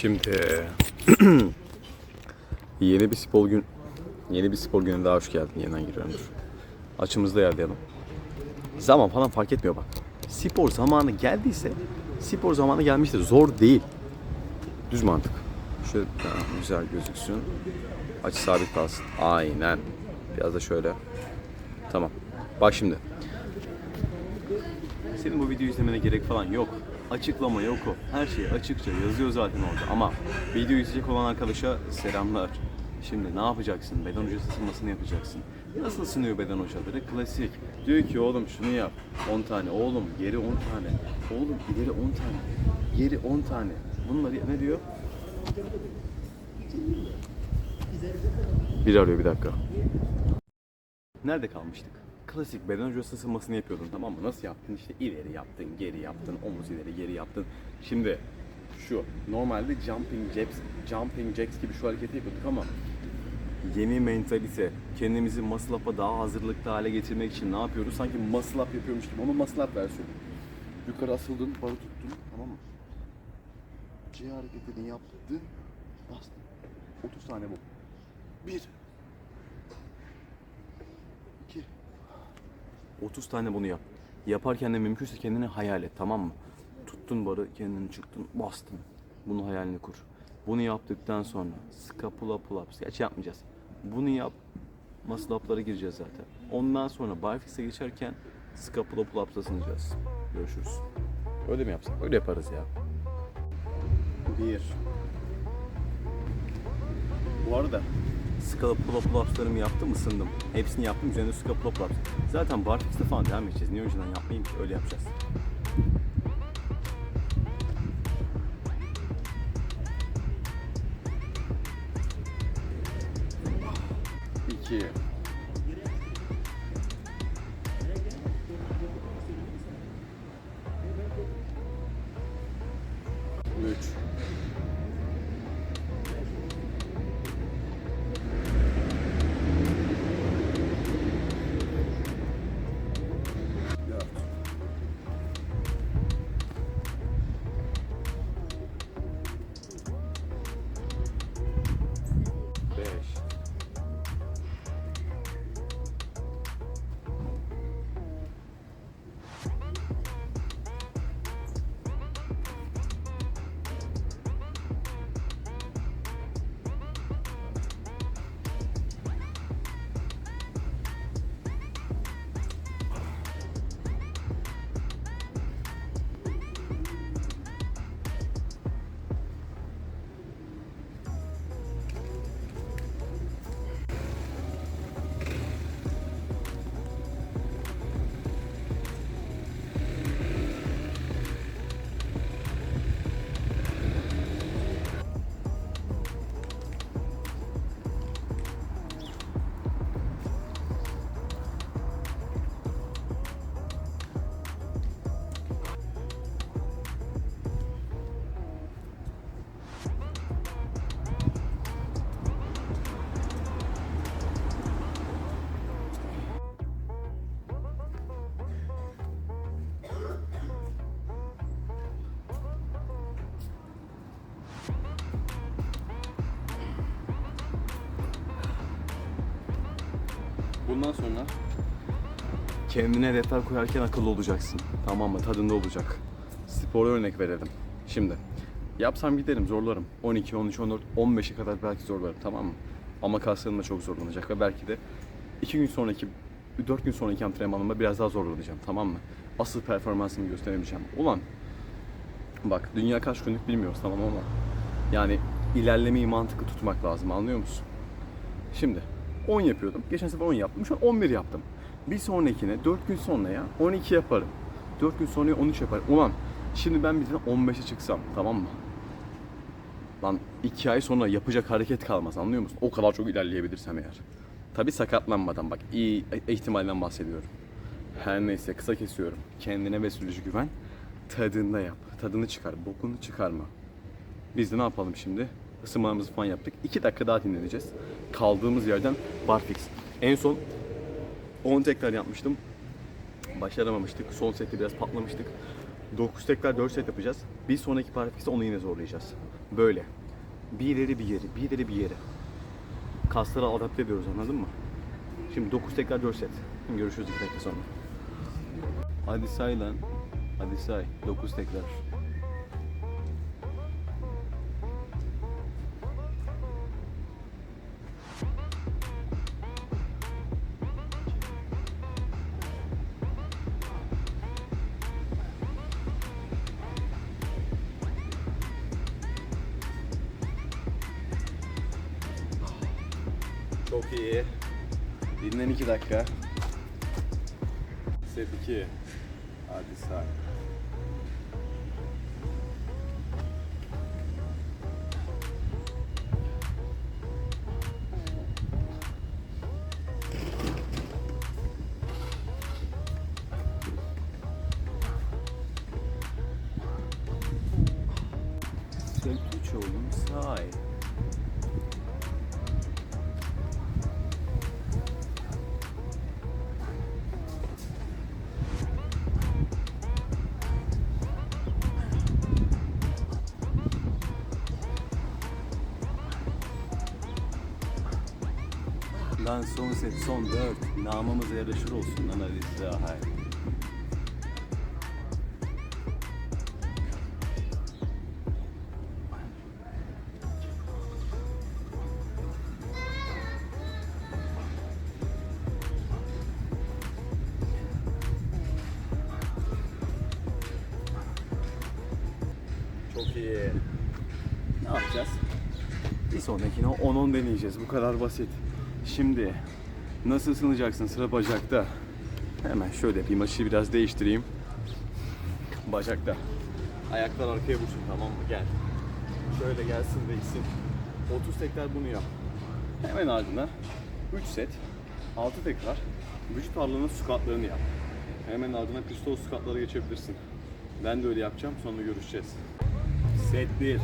Şimdi yeni bir spor gün yeni bir spor gününe daha hoş geldin. Yeniden giriyorum. Açımızda yerleyelim. Zaman falan fark etmiyor bak. Spor zamanı geldiyse spor zamanı gelmiştir. Zor değil. Düz mantık. Şöyle güzel gözüksün. Açı sabit kalsın. Aynen. Biraz da şöyle. Tamam. Bak şimdi. Senin bu videoyu izlemene gerek falan yok. Açıklama yok. Her şey açıkça yazıyor zaten orada. Ama videoyu izleyecek olan arkadaşa selamlar. Şimdi ne yapacaksın? Beden hocası ısınmasını yapacaksın. Nasıl ısınıyor beden hocaları? Klasik. Diyor ki oğlum şunu yap. 10 tane. Oğlum geri 10 tane. Oğlum ileri 10 tane. Geri 10 tane. Bunları ne diyor? Bir arıyor bir dakika. Nerede kalmıştık? Klasik beden hocası ısınmasını yapıyordun tamam mı? Nasıl yaptın? İşte ileri yaptın, geri yaptın, omuz ileri, geri yaptın. Şimdi şu normalde jumping jacks, jumping jacks gibi şu hareketi yapıyorduk ama yeni mentalite, kendimizi muscle up'a daha hazırlıklı hale getirmek için ne yapıyoruz? Sanki muscle up yapıyormuş gibi ama muscle up versiyonu. Yukarı asıldın, barı tuttun tamam mı? C hareketini yaptın, bastın. 30 tane bu. 1 2 30 tane bunu yap. Yaparken de mümkünse kendini hayal et tamam mı? Tuttun barı kendini çıktın bastın. Bunu hayalini kur. Bunu yaptıktan sonra scapula pull-ups. Gerçi yapmayacağız. Bunu yap. Muscle up'lara gireceğiz zaten. Ondan sonra barfix'e geçerken scapula pull-ups'a sınacağız. Görüşürüz. Öyle mi yapsak? Öyle yaparız ya. Bir. Bu arada Scala pull up pull-ups'larımı yaptım, ısındım. Hepsini yaptım, üzerine scala pull up pull-ups. Zaten barfix'te falan devam edeceğiz. Niye önceden yapmayayım ki? Öyle yapacağız. İki. Bundan sonra kendine hedefler koyarken akıllı olacaksın. Tamam mı? Tadında olacak. Spora örnek verelim. Şimdi yapsam giderim zorlarım. 12, 13, 14, 15'e kadar belki zorlarım tamam mı? Ama kaslarım da çok zorlanacak ve belki de 2 gün sonraki 4 gün sonraki antrenmanımda biraz daha zorlanacağım tamam mı? Asıl performansımı gösteremeyeceğim. Ulan bak dünya kaç günlük bilmiyoruz tamam ama yani ilerlemeyi mantıklı tutmak lazım anlıyor musun? Şimdi 10 yapıyordum. Geçen sefer 10 yaptım. Şu an 11 yaptım. Bir sonrakine 4 gün sonra ya 12 yaparım. 4 gün sonra 13 yaparım. Ulan şimdi ben bir tane 15'e çıksam tamam mı? Lan 2 ay sonra yapacak hareket kalmaz anlıyor musun? O kadar çok ilerleyebilirsem eğer. Tabi sakatlanmadan bak iyi ihtimalden bahsediyorum. Her neyse kısa kesiyorum. Kendine ve sürücü güven. Tadında yap. Tadını çıkar. Bokunu çıkarma. Biz de ne yapalım şimdi? Isınmalarımızı falan yaptık. 2 dakika daha dinleneceğiz. Kaldığımız yerden barfix. En son 10 tekrar yapmıştım. Başaramamıştık. Son sette biraz patlamıştık. 9 tekrar 4 set yapacağız. Bir sonraki barfix'te onu yine zorlayacağız. Böyle. Bir ileri bir geri, bir ileri bir geri. Kasları adapte ediyoruz anladın mı? Şimdi 9 tekrar 4 set. Görüşürüz 2 dakika sonra. Hadi say lan. Hadi say. 9 tekrar. Çok iyi. Dinlen 2 dakika. Set 2. Hadi say. Lan son set, son dört. Namımıza yaraşır olsun size hay. Çok iyi. Ne yapacağız? Bir sonrakine 10-10 deneyeceğiz. Bu kadar basit. Şimdi nasıl ısınacaksın sıra bacakta. Hemen şöyle yapayım. Açıyı biraz değiştireyim. Bacakta. Ayaklar arkaya vursun tamam mı? Gel. Şöyle gelsin değilsin. 30 tekrar bunu yap. Hemen ardına 3 set 6 tekrar vücut ağırlığının squatlarını yap. Hemen ardına pistol squatlara geçebilirsin. Ben de öyle yapacağım sonra görüşeceğiz. Set 1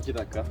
2 dakika.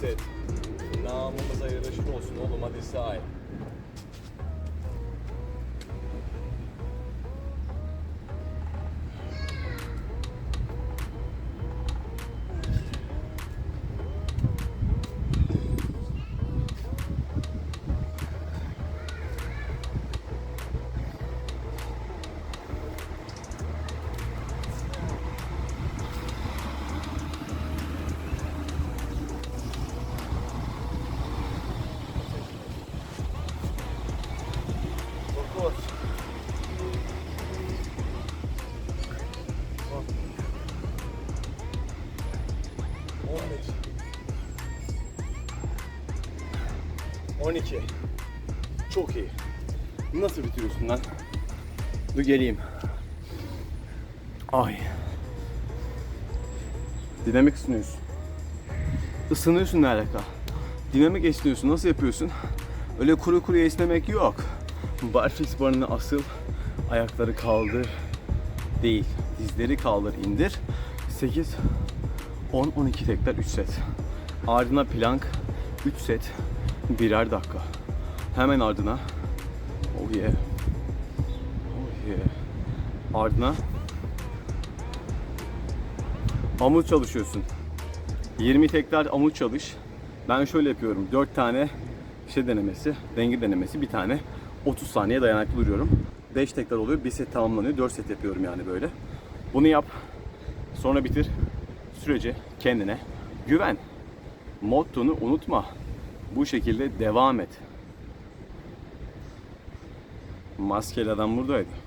Set. Namımıza yaraşır olsun oğlum hadi say. 12. Çok iyi. Nasıl bitiriyorsun lan? Dur geleyim. Ay. Dinamik ısınıyorsun. Isınıyorsun ne alaka? Dinamik esniyorsun. Nasıl yapıyorsun? Öyle kuru kuru esnemek yok. Barfix barının asıl ayakları kaldır değil. Dizleri kaldır indir. 8, 10, 12 tekrar 3 set. Ardına plank 3 set birer dakika. Hemen ardına oh yeah. Oh yeah. Ardına Amut çalışıyorsun. 20 tekrar amut çalış. Ben şöyle yapıyorum. 4 tane şey denemesi, denge denemesi, bir tane 30 saniye dayanıklı duruyorum. 5 tekrar oluyor. Bir set tamamlanıyor. 4 set yapıyorum yani böyle. Bunu yap. Sonra bitir. Sürece kendine güven. Mottonu unutma. Bu şekilde devam et. Maskeli adam buradaydı.